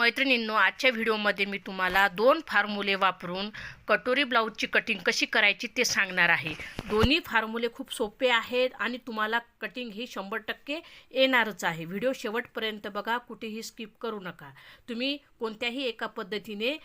मैत्रिणींनो आजच्या व्हिडिओमध्ये मी तुम्हाला दोन फार्मुले वापरून कटोरी ब्लाऊजची कटिंग कशी करायची ते सांगणार आहे. दोन्ही फार्मुले खूप सोपे आहेत आणि तुम्हाला कटिंग ही शंभर टक्के येणारच आहे. व्हिडिओ शेवटपर्यंत बघा कुठेही स्किप करू नका. तुम्ही कोणत्याही एका पद्धतीने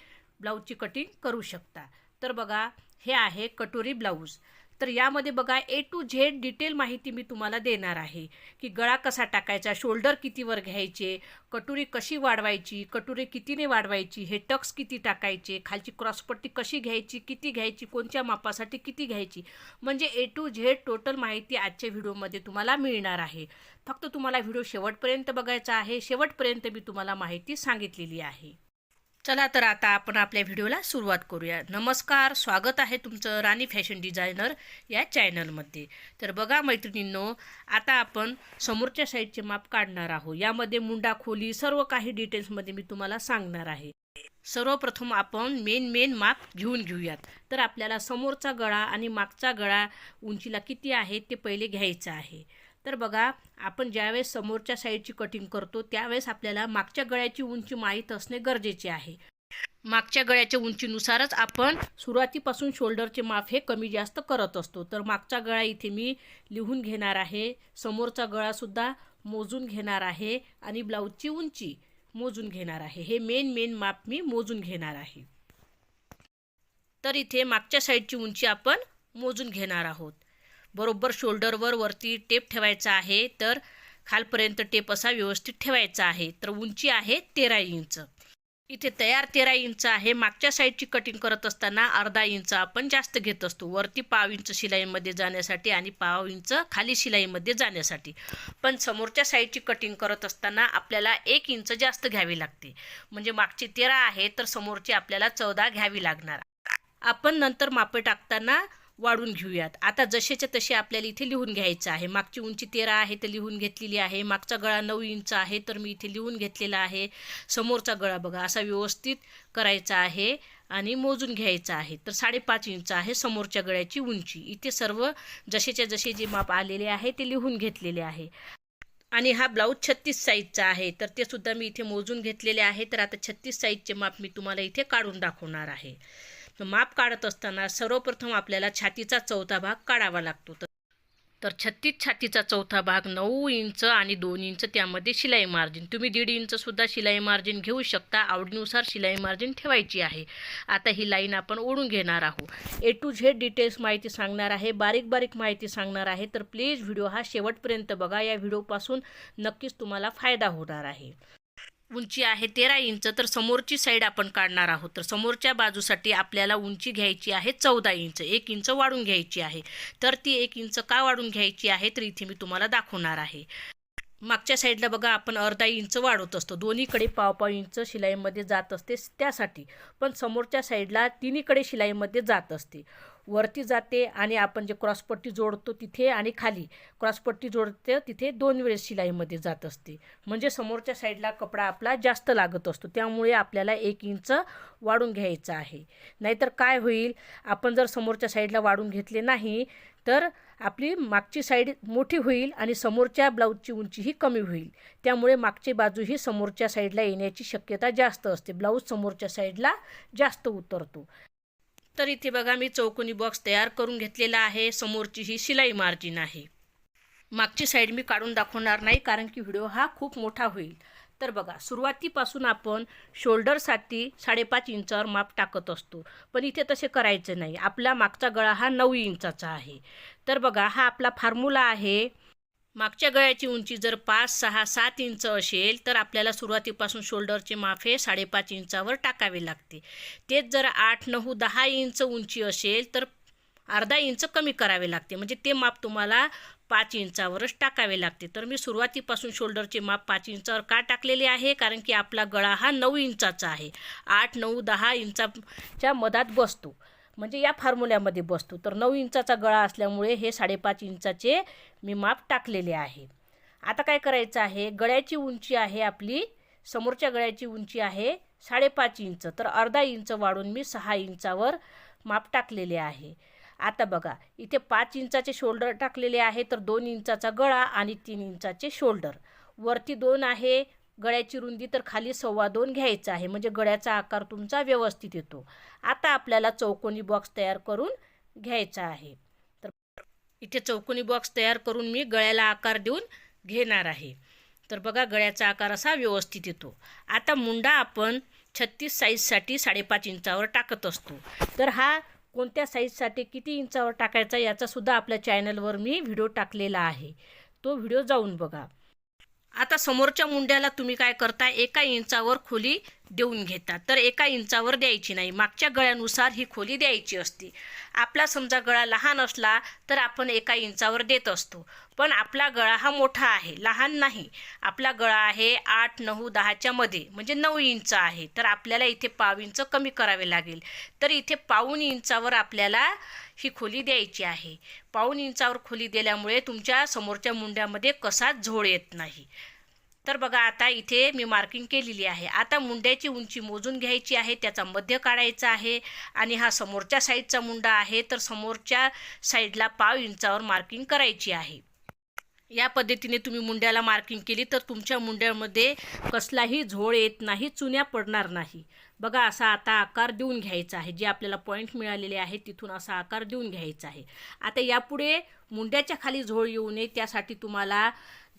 ब्लाऊजची कटिंग करू शकता. तर बघा हे आहे कटोरी ब्लाऊज. तर यामध्ये बघा ए टू झेड डिटेल माहिती मी तुम्हाला देणार आहे. की गळा कसा टाकायचा शोल्डर कितीवर घ्यायचे कटोरी कशी वाढवायची कटोरी कितीने वाढवायची हे टक्स किती टाकायचे खालची क्रॉसपट्टी कशी घ्यायची किती घ्यायची कोणत्या मापासाठी किती घ्यायची म्हणजे ए टू झेड टोटल माहिती आजच्या व्हिडिओमध्ये तुम्हाला मिळणार आहे. फक्त तुम्हाला व्हिडिओ शेवटपर्यंत बघायचा आहे. शेवटपर्यंत मी तुम्हाला माहिती सांगितलेली आहे. चला तर आता आपण आपल्या व्हिडिओला सुरुवात करूया. नमस्कार स्वागत आहे तुमचं राणी फॅशन डिझायनर या चॅनलमध्ये. तर बघा मैत्रिणींनो आता आपण समोरच्या साईडचे माप काढणार आहोत. यामध्ये मुंडा खोली सर्व काही डिटेल्समध्ये मी तुम्हाला सांगणार आहे. सर्वप्रथम आपण मेन मेन माप घेऊन घेऊयात. तर आपल्याला समोरचा गळा आणि मागचा गळा उंचीला किती आहे ते पहिले घ्यायचं आहे. तर बघा आपण ज्यावेळेस समोरच्या साईडची कटिंग करतो त्यावेळेस आपल्याला मागच्या गळ्याची उंची माहीत असणे गरजेचे आहे. मागच्या गळ्याच्या उंचीनुसारच आपण सुरुवातीपासून शोल्डरचे माप हे कमी जास्त करत असतो. तर मागचा गळा इथे मी लिहून घेणार आहे समोरचा गळासुद्धा मोजून घेणार आहे आणि ब्लाऊजची उंची मोजून घेणार आहे. हे मेन मेन माप मी मोजून घेणार आहे. तर इथे मागच्या साईडची उंची आपण मोजून घेणार आहोत. बरोबर शोल्डरवर वरती टेप ठेवायचा आहे तर खालपर्यंत टेप असा व्यवस्थित ठेवायचा आहे. तर उंची आहे तेरा इंच. इथे तयार तेरा इंच आहे. मागच्या साईडची कटिंग करत असताना अर्धा इंच आपण जास्त घेत असतो. वरती पाव इंच शिलाईमध्ये जाण्यासाठी आणि पाव इंच खाली शिलाईमध्ये जाण्यासाठी. पण समोरच्या साईडची कटिंग करत असताना आपल्याला एक इंच जास्त घ्यावी लागते. म्हणजे मागची तेरा आहे तर समोरची आपल्याला चौदा घ्यावी लागणार. आपण नंतर मापे टाकताना वाढून घेऊयात. आता जसेच्या तसे आपल्याला इथे लिहून घ्यायचं आहे. मागची उंची तेरा आहे तर लिहून घेतलेली आहे. मागचा गळा नऊ इंच आहे तर मी इथे लिहून घेतलेला आहे. समोरचा गळा बघा असा व्यवस्थित करायचा आहे आणि मोजून घ्यायचा आहे. तर साडेपाच इंच आहे समोरच्या गळ्याची उंची. इथे सर्व जसेच्या जसे जे माप आलेले आहे ते लिहून घेतलेले आहे. आणि हा ब्लाऊज छत्तीस साईजचा आहे. तर ते सुद्धा मी इथे मोजून घेतलेले आहे. तर आता छत्तीस साईजचे माप मी तुम्हाला इथे काढून दाखवणार आहे. माप काढत असताना सर्वप्रथम आपल्याला छातीचा चौथा भाग काढावा लागतो. तर तर छत्तीस छातीचा चौथा भाग नऊ इंच आणि दोन इंच त्यामध्ये शिलाई मार्जिन. तुम्ही दीड इंचसुद्धा शिलाई मार्जिन घेऊ शकता. आवडीनुसार शिलाई मार्जिन ठेवायची आहे. आता ही लाईन आपण ओढून घेणार आहोत. ए टू झेड डिटेल्स माहिती सांगणार आहे. बारीक बारीक माहिती सांगणार आहे. तर प्लीज व्हिडिओ हा शेवटपर्यंत बघा. या व्हिडिओपासून नक्कीच तुम्हाला फायदा होणार आहे. उंची आहे तेरा इंच तर समोरची साईड आपण काढणार आहोत. तर समोरच्या बाजूसाठी आपल्याला उंची घ्यायची आहे चौदा इंच एक इंच वाढून घ्यायची आहे. तर ती एक इंच का वाढून घ्यायची आहे तर इथे मी तुम्हाला दाखवणार आहे. मागच्या साईडला बघा आपण अर्धा इंच वाढवत असतो. दोन्हीकडे पाव पाव इंच शिलाईमध्ये जात असते त्यासाठी. पण समोरच्या साईडला तिन्हीकडे शिलाईमध्ये जात असते. वरती जाते आणि आपण जे क्रॉसपट्टी जोडतो तिथे आणि खाली. क्रॉसपट्टी जोडते तिथे दोन वेळेस शिलाईमध्ये जात असते. म्हणजे समोरच्या साईडला कपडा आपला जास्त लागत असतो. त्यामुळे आपल्याला एक इंच वाढून घ्यायचं आहे. नाहीतर काय होईल? आपण जर समोरच्या साईडला वाढून घेतले नाही तर आपली मागची साईड मोठी होईल आणि समोरच्या ब्लाऊजची उंचीही कमी होईल. त्यामुळे मागची बाजू ही समोरच्या साईडला येण्याची शक्यता जास्त असते. ब्लाऊज समोरच्या साईडला जास्त उतरतो. तर इथे बघा मी चौकोनी बॉक्स तयार करून घेतलेला आहे. समोरची ही शिलाई मार्जिन आहे. मागची साईड मी काढून दाखवणार नाही कारण की व्हिडिओ हा खूप मोठा होईल. तर बघा सुरुवातीपासून आपण शोल्डरसाठी साडेपाच इंचावर माप टाकत असतो. पण इथे तसे करायचे नाही. आपला मागचा गळा हा नऊ इंचाचा आहे. तर बघा हा आपला फॉर्म्युला आहे. मागच्या गळ्याची उंची जर पाच सहा सात इंच असेल तर आपल्याला सुरुवातीपासून शोल्डरचे माप हे साडेपाच इंचावर टाकावे लागते. तेच जर आठ नऊ दहा इंच उंची असेल तर अर्धा इंच कमी करावे लागते. म्हणजे ते माप तुम्हाला पाच इंचावरच टाकावे लागते. तर मी सुरुवातीपासून शोल्डरचे माप पाच इंचावर का टाकलेले आहे? कारण की आपला गळा हा नऊ इंचाचा आहे. आठ नऊ दहा इंचाच्या मधात बसतो. म्हणजे या फॉर्म्युल्यामध्ये बसतो. तर नऊ इंचाचा गळा असल्यामुळे हे साडेपाच इंचाचे मी माप टाकलेले आहे. आता काय करायचं आहे? गळ्याची उंची आहे आपली समोरच्या गळ्याची उंची आहे साडेपाच इंच. तर अर्धा इंच वाढून मी सहा इंचावर माप टाकलेले आहे. आता बघा इथे पाच इंचाचे शोल्डर टाकलेले आहे तर दोन इंचाचा गळा आणि तीन इंचाचे शोल्डर. वरती दोन आहे गळ्याची रुंदी तर खाली सव्वा दोन घ्यायचा आहे. म्हणजे गळ्याचा आकार तुमचा व्यवस्थित येतो. आता आपल्याला चौकोनी बॉक्स तयार करून घ्यायचा आहे. तर इथे चौकोनी बॉक्स तयार करून मी गळ्याला आकार देऊन घेणार आहे. तर बघा गळ्याचा आकार असा व्यवस्थित येतो. आता मुंडा आपण छत्तीस साईजसाठी साडेपाच इंचावर टाकत असतो. तर हा कोणत्या साईजसाठी किती इंचावर टाकायचा याचासुद्धा आपल्या चॅनलवर मी व्हिडिओ टाकलेला आहे. तो व्हिडिओ जाऊन बघा. आता समोरच्या मुंड्याला तुम्ही काय करता एका इंचावर खोली देऊन घेतात. तर एका इंचावर द्यायची नाही. मागच्या गळ्यानुसार ही खोली द्यायची असते. आपला समजा गळा लहान असला तर आपण एका इंचावर देत असतो. पण आपला गळा हा मोठा आहे लहान नाही. आपला गळा आहे आठ नऊ दहाच्या मध्ये म्हणजे नऊ इंच आहे. तर आपल्याला इथे पाव इंच कमी करावे लागेल. तर इथे पाऊन इंचावर आपल्याला ही खोली द्यायची आहे. पाऊन इंचावर खोली दिल्यामुळे तुमच्या समोरच्या मुंड्यामध्ये कसा झोळ येत नाही? तर बघा आता इथे मी मार्किंग केलेली आहे. आता मुंड्याची उंची मोजून घ्यायची आहे त्याचा मध्य काढायचा आहे आणि हा समोरच्या साईडचा मुंडा आहे तर समोरच्या साईडला पाव इंचावर मार्किंग करायची आहे. या पद्धतीने तुम्ही मुंड्याला मार्किंग केली तर तुमच्या मुंड्यामध्ये कसलाही झोळ येत नाही चुन्या पडणार नाही. बघा असा आता आकार देऊन घ्यायचा आहे. जे आपल्याला पॉईंट मिळालेले आहे तिथून असा आकार देऊन घ्यायचा आहे. आता यापुढे मुंड्याच्या खाली झोळ येऊ नये त्यासाठी तुम्हाला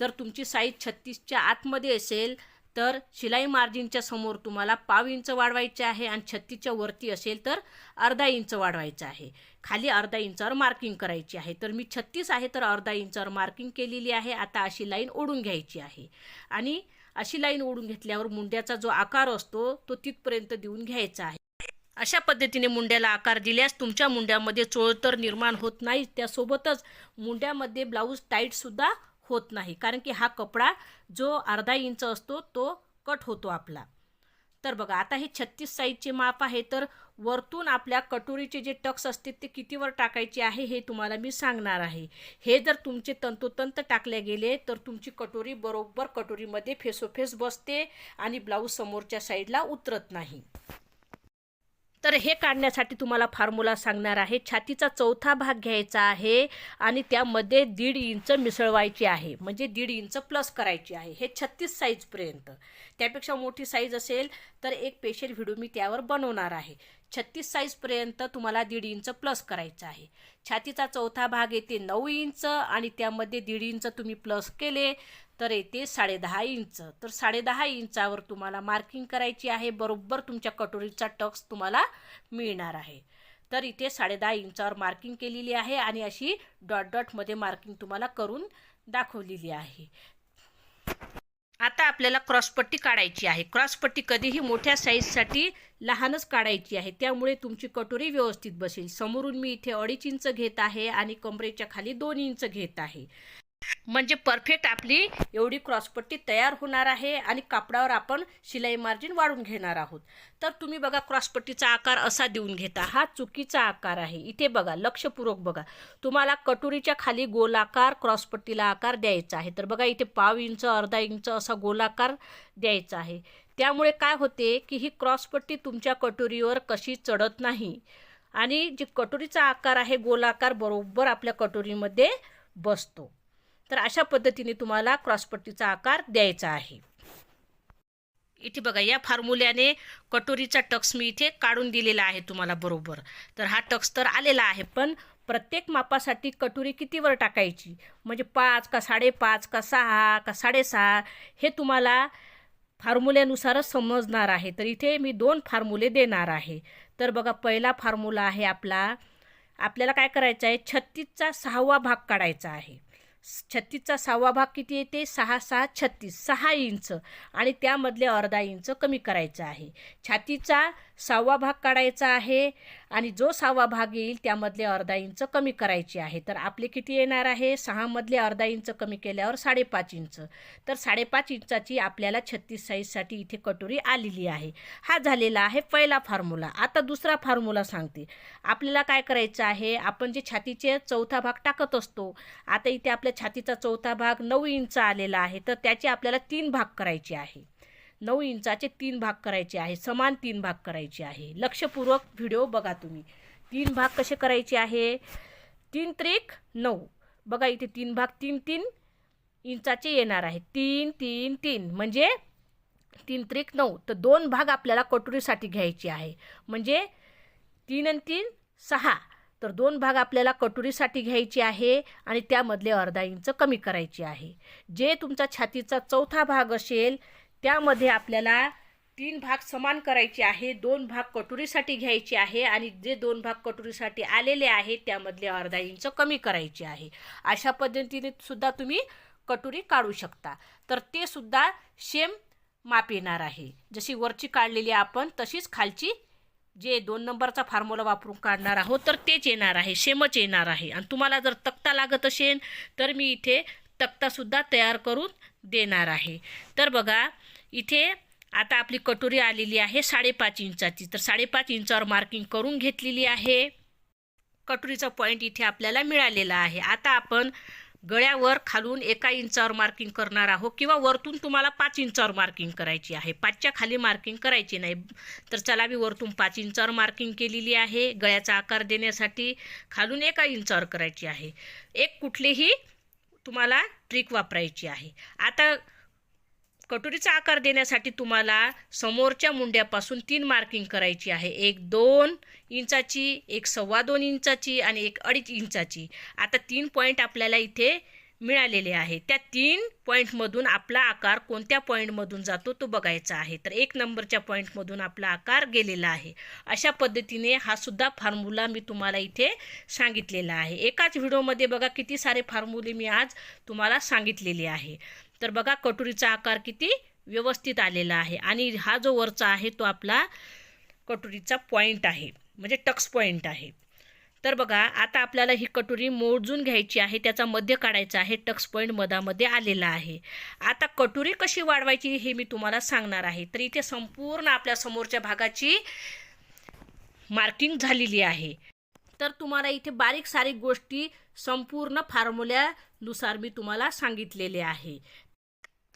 जर तुमची साईज छत्तीसच्या आतमध्ये असेल तर शिलाई मार्जिनच्या समोर तुम्हाला पाव इंच वाढवायचे आहे आणि छत्तीसच्या वरती असेल तर अर्धा इंच वाढवायचं आहे. खाली अर्धा इंचावर मार्किंग करायची आहे. तर मी छत्तीस आहे तर अर्धा इंचावर मार्किंग केलेली आहे. आता अशी लाईन ओढून घ्यायची आहे. आणि अशी लाईन ओढून घेतल्यावर मुंड्याचा जो आकार असतो तो तिथपर्यंत देऊन घ्यायचा आहे. अशा पद्धतीने मुंड्याला आकार दिल्यास तुमच्या मुंड्यामध्ये चोळ तर निर्माण होत नाही. त्यासोबतच मुंड्यामध्ये ब्लाऊज टाईटसुद्धा होत नाही. कारण की हा कपडा जो अर्धा इंच असतो तो कट होतो आपला. तर बघा आता हे छत्तीस साईजचे माप आहे तर वरतून आपल्या कटोरीचे जे टक्स असते ते कितीवर टाकायचे आहे हे तुम्हाला मी सांगणार आहे. हे जर तुमचे तंतोतंत टाकले गेले तर तुमची कटोरी बरोबर कटोरीमध्ये फेसोफेस बसते आणि ब्लाऊज समोरच्या साईडला उतरत नाही. तर हे काढण्यासाठी तुम्हाला फॉर्म्युला सांगणार आहे. छातीचा चौथा भाग घ्यायचा आहे आणि त्यामध्ये दीड इंच मिसळवायची आहे. म्हणजे दीड इंच प्लस करायची आहे. हे छत्तीस साईजपर्यंत त्यापेक्षा मोठी साईज असेल तर एक स्पेशल व्हिडिओ मी त्यावर बनवणार आहे. छत्तीस साईजपर्यंत तुम्हाला दीड इंच प्लस करायचं आहे. छातीचा चौथा भाग येते नऊ इंच आणि त्यामध्ये दीड इंच तुम्ही प्लस केले तर येते साडेदहा इंच. तर साडेदहा इंचावर तुम्हाला मार्किंग करायची आहे. बरोबर तुमच्या कटोरीचा टक्स तुम्हाला मिळणार आहे. तर इथे साडेदहा इंचावर मार्किंग केलेली आहे आणि अशी डॉट डॉटमध्ये मार्किंग तुम्हाला करून दाखवलेली आहे. आता आपल्याला क्रॉसपट्टी काढायची आहे. क्रॉसपट्टी कधीही मोठ्या साईजसाठी लहानच काढायची आहे. त्यामुळे तुमची कटोरी व्यवस्थित बसेल. समोरून मी इथे अडीच इंच घेत आहे आणि कमरेच्या खाली दोन इंच घेत आहे. म्हणजे परफेक्ट आपली एवढी क्रॉसपट्टी तयार होणार आहे आणि कापडावर आपण शिलाई मार्जिन वाढून घेणार आहोत. तर तुम्ही बघा क्रॉसपट्टीचा आकार असा देऊन घेता. हा चुकीचा आकार आहे. इथे बघा लक्षपूर्वक बघा. तुम्हाला कटोरीच्या खाली गोलाकार क्रॉसपट्टीला आकार द्यायचा आहे. तर बघा इथे पाव इंच अर्धा इंच असा गोलाकार द्यायचा आहे. त्यामुळे काय होते की ही क्रॉसपट्टी तुमच्या कटोरीवर कशी चढत नाही आणि जी कटोरीचा आकार आहे गोलाकार बरोबर आपल्या कटोरीमध्ये बसतो. तर अशा पद्धतीने तुम्हाला क्रॉसपट्टीचा आकार द्यायचा आहे. इथे बघा या फॉर्म्युल्याने कटोरीचा टक्स मी इथे काढून दिलेला आहे तुम्हाला बरोबर. तर हा टक्स तर आलेला आहे पण प्रत्येक मापासाठी कटोरी कितीवर टाकायची? म्हणजे पाच का साडेपाच का सहा का साडेसहा? हे तुम्हाला फॉर्म्युल्यानुसारच समजणार आहे. तर इथे मी दोन फॉर्म्युले देणार आहे. तर बघा पहिला फॉर्म्युला आहे आपला. आपल्याला काय करायचं आहे? छत्तीसचा सहावा भाग काढायचा आहे. छत्तीसचा सहावा भाग किती येते? सहा सहा छत्तीस. सहा इंच. आणि त्यामधले अर्धा इंच कमी करायचं आहे. छातीचा सहावा भाग काढायचा आहे. आणि जो सहावा भाग येईल त्यामधले अर्धा इंच कमी करायची आहे. तर आपले किती येणार आहे? सहामधले अर्धा इंच कमी केल्यावर साडेपाच इंच. तर साडेपाच इंचाची आपल्याला छत्तीस साईजसाठी इथे कटोरी आलेली आहे. हा झालेला आहे पहिला फॉर्म्युला आता दुसरा फॉर्म्युला सांगते. आपल्याला काय करायचं आहे? आपण जे छातीचे चौथा भाग टाकत असतो आता इथे आपल्या छातीचा चौथा भाग नऊ इंच आलेला आहे. तर त्याचे आपल्याला तीन भाग करायचे आहे. नऊ इंचाचे तीन भाग करायचे आहे समान तीन भाग करायचे आहे. लक्षपूर्वक व्हिडिओ बघा तुम्ही. तीन भाग कसे करायचे आहे? तीन त्रिक नऊ. बघा इथे तीन भाग तीन तीन इंचाचे येणार आहे. तीन तीन तीन. म्हणजे तीन त्रिक नऊ. तर दोन भाग आपल्याला कटोरीसाठी घ्यायचे आहे. म्हणजे तीन आणि तीन सहा. तर दोन भाग आपल्याला कटोरीसाठी घ्यायचे आहे आणि त्यामधले अर्धा इंच कमी करायचे आहे. जे तुमचा छातीचा चौथा भाग असेल त्यामध्ये आपल्याला तीन भाग समान करायचे आहे दोन भाग कटोरीसाठी घ्यायचे आहे आणि जे दोन भाग कटोरीसाठी आलेले आहे त्यामधले अर्धा इंच कमी करायचे आहे. अशा पद्धतीने सुद्धा तुम्ही कटोरी काढू शकता. तर ते सुद्धा सेम माप येणार आहे. जशी वरची काढलेली आपण तशीच खालची जे दोन नंबरचा फॉर्म्युला वापरून काढणार आहोत तर तेच येणार आहे सेमच येणार आहे. आणि तुम्हाला जर तक्ता लागत असेल तर मी इथे तक्तासुद्धा तयार करून देणार आहे. तर बघा इथे आता आपली कटोरी आलेली आहे साडेपाच इंचाची. तर साडेपाच इंचावर मार्किंग करून घेतलेली आहे. कटोरीचा पॉईंट इथे आपल्याला मिळालेला आहे. आता आपण गळ्यावर खालून एका इंचावर मार्किंग करणार आहोत किंवा वरतून तुम्हाला पाच इंचावर मार्किंग करायची आहे. पाचच्या खाली मार्किंग करायची नाही. तर चला मी वरतून पाच इंचावर मार्किंग केलेली आहे. गळ्याचा आकार देण्यासाठी खालून एका इंचावर करायची आहे. एक कुठलीही तुम्हाला ट्रिक वापरायची आहे. आता कटोरीचा आकार देण्यासाठी तुम्हाला समोरच्या मुंड्यापासून तीन मार्किंग करायची आहे. एक दोन इंचाची एक सव्वा दोन इंचाची आणि एक अडीच इंचाची. आता तीन पॉईंट आपल्याला इथे मिळालेले आहे. त्या तीन पॉईंटमधून आपला आकार कोणत्या पॉईंटमधून जातो तो बघायचा आहे. तर एक नंबरच्या पॉईंटमधून आपला आकार गेलेला आहे. अशा पद्धतीने हा सुद्धा फॉर्म्युला मी तुम्हाला इथे सांगितलेला आहे. एकाच व्हिडिओमध्ये बघा किती सारे फॉर्म्युले मी आज तुम्हाला सांगितलेले आहे. तर बघा कटोरीचा आकार किती व्यवस्थित आलेला आहे. आणि हा जो वरचा आहे तो आपला कटोरीचा पॉईंट आहे. म्हणजे टक्स पॉईंट आहे. तर बघा आता आपल्याला ही कटोरी मोजून घ्यायची आहे. त्याचा मध्य काढायचा आहे. टक्स पॉईंट मधामध्ये आलेला आहे. आता कटोरी कशी वाढवायची हे मी तुम्हाला सांगणार आहे. तर इथे संपूर्ण आपल्या समोरच्या भागाची मार्किंग झालेली आहे. तर तुम्हाला इथे बारीक सारीक गोष्टी संपूर्ण फॉर्म्युल्यानुसार मी तुम्हाला सांगितलेले आहे.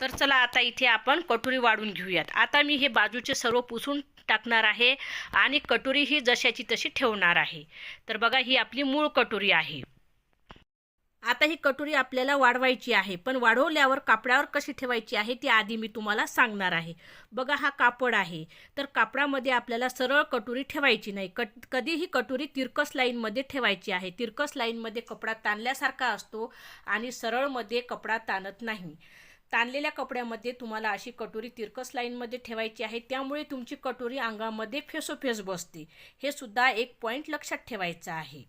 तर चला आता इथे आपण कटोरी वाढून घेऊयात. आता मी हे बाजूचे सर्व पुसून टाकणार आहे आणि कटोरी ही जशाची तशी ठेवणार आहे. तर बघा ही आपली मूळ कटोरी आहे. आता ही कटोरी आपल्याला वाढवायची आहे पण वाढवल्यावर कापडावर कशी ठेवायची आहे ती आधी मी तुम्हाला सांगणार आहे. बघा हा कापड आहे. तर कापडामध्ये आपल्याला सरळ कटोरी ठेवायची नाही. कट कधीही कटोरी तिरकस लाईनमध्ये ठेवायची आहे. तिरकस लाईनमध्ये कपडा ताणल्यासारखा असतो आणि सरळमध्ये कपडा ताणत नाही. ताणलेल्या कपड्यामध्ये तुम्हाला अशी कटोरी तिरकस लाईनमध्ये ठेवायची आहे. त्यामुळे तुमची कटोरी अंगामध्ये फेसोफेस बसते. हे सुद्धा एक पॉईंट लक्षात ठेवायचं आहे.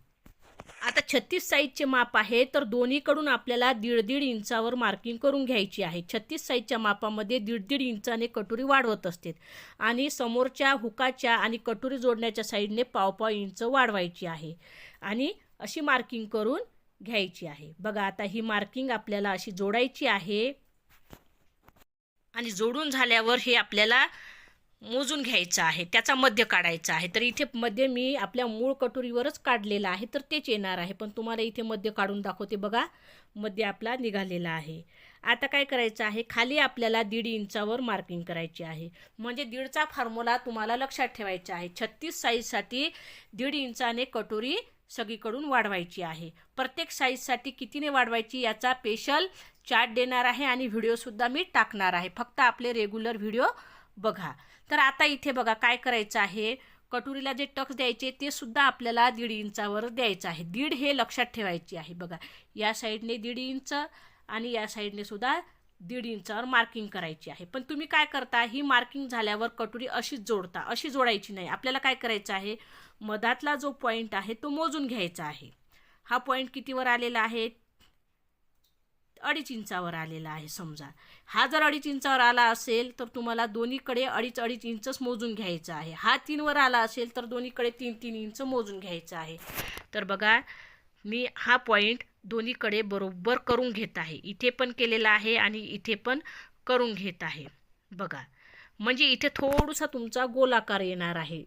आता छत्तीस साईजचे माप आहे तर दोन्हीकडून आपल्याला दीड दीड इंचावर मार्किंग करून घ्यायची आहे. छत्तीस साईजच्या मापामध्ये दीड दीड इंचाने कटोरी वाढवत असते. आणि समोरच्या हुकाच्या आणि कटोरी जोडण्याच्या साईडने पाव पाव इंच वाढवायची आहे. आणि अशी मार्किंग करून घ्यायची आहे. बघा आता ही मार्किंग आपल्याला अशी जोडायची आहे. आणि जोडून झाल्यावर हे आपल्याला मोजून घ्यायचं आहे त्याचा मध्य काढायचा आहे. तर इथे मध्य मी आपल्या मूळ कटोरीवरच काढलेला आहे तर तेच येणार आहे. पण तुम्हाला इथे मध्य काढून दाखवते बघा मध्य आपला निघालेला आहे. आता काय करायचं आहे खाली आपल्याला दीड इंचावर मार्किंग करायची आहे. म्हणजे दीडचा फॉर्म्युला तुम्हाला लक्षात ठेवायचा आहे. छत्तीस साईजसाठी दीड इंचाने कटोरी सगळीकडून वाढवायची आहे. प्रत्येक साईजसाठी कितीने वाढवायची याचा स्पेशल चार्ट देणार आहे आणि व्हिडिओसुद्धा मी टाकणार आहे. फक्त आपले रेग्युलर व्हिडिओ बघा. तर आता इथे बघा काय करायचं आहे. कटोरीला जे टक्स द्यायचे ते सुद्धा आपल्याला दीड इंचावर द्यायचं आहे. दीड हे लक्षात ठेवायची आहे बघा. या साईडने दीड इंच आणि या साईडने सुद्धा दीड इंचावर मार्किंग करायची आहे. पण तुम्ही काय करता ही मार्किंग झाल्यावर कटोरी अशीच जोडता. अशी जोडायची नाही. आपल्याला काय करायचं आहे मधातला जो पॉईंट आहे तो मोजून घ्यायचा आहे. हा पॉईंट कितीवर आलेला आहे? अडीच इंचावर आलेला आहे समजा. हा जर अडीच इंचावर आला असेल तर तुम्हाला दोन्हीकडे अडीच अडीच इंचच मोजून घ्यायचं आहे. हा तीनवर आला असेल तर दोन्हीकडे तीन तीन इंच मोजून घ्यायचं आहे. तर बघा मी हा पॉईंट दोन्हीकडे बरोबर करून घेत आहे. इथे पण केलेला आहे आणि इथे पण करून घेत आहे. बघा म्हणजे इथे थोडासा तुमचा गोलाकार येणार आहे.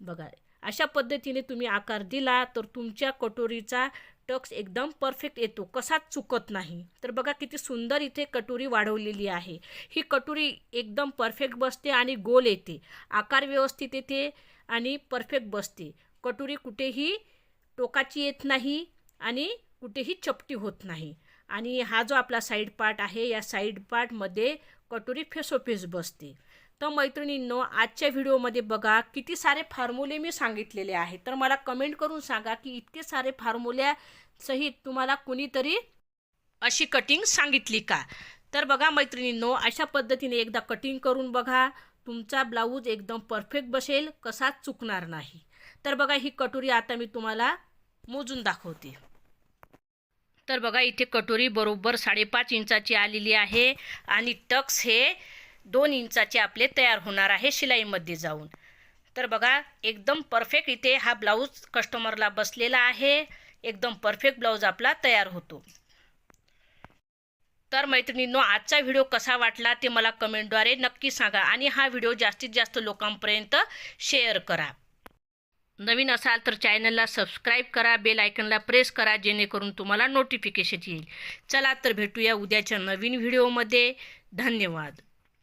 बघा अशा पद्धतीने तुम्ही आकार दिला तर तुमच्या कटोरीचा टक्स एकदम परफेक्ट येतो कसाच चुकत नाही. तर बघा किती सुंदर इथे कटोरी वाढवलेली आहे. ही कटोरी एकदम परफेक्ट बसते आणि गोल येते. आकार व्यवस्थित येते आणि परफेक्ट बसते. कटोरी कुठेही टोकाची येत नाही आणि कुठेही चपटी होत नाही. आणि हा जो आपला साईड पार्ट आहे या साईड पार्टमध्ये कटोरी फेसोफेस बसते. तर मैत्रिणींनो आजच्या व्हिडिओमध्ये बघा किती सारे फार्मुले मी सांगितलेले आहेत. तर मला कमेंट करून सांगा की इतके सारे फार्मुल्यासहित तुम्हाला कुणीतरी अशी कटिंग सांगितली का? तर बघा मैत्रिणींनो अशा पद्धतीने एकदा कटिंग करून बघा तुमचा ब्लाऊज एकदम परफेक्ट बसेल कसा चुकणार नाही. तर बघा ही कटोरी आता मी तुम्हाला मोजून दाखवते. तर बघा इथे कटोरी बरोबर साडेपाच इंचाची आलेली आहे आणि टक्स हे दोन इंचाचे आपले तयार होणार आहे शिलाईमध्ये जाऊन. तर बघा एकदम परफेक्ट इथे हा ब्लाऊज कस्टमरला बसलेला आहे. एकदम परफेक्ट ब्लाऊज आपला तयार होतो. तर मैत्रिणींनो आजचा व्हिडिओ कसा वाटला ते मला कमेंटद्वारे नक्की सांगा आणि हा व्हिडिओ जास्तीत जास्त लोकांपर्यंत शेअर करा. नवीन असाल तर चॅनलला सबस्क्राईब करा बेल आयकनला प्रेस करा जेणेकरून तुम्हाला नोटिफिकेशन येईल. चला तर भेटूया उद्याच्या नवीन व्हिडिओमध्ये धन्यवाद.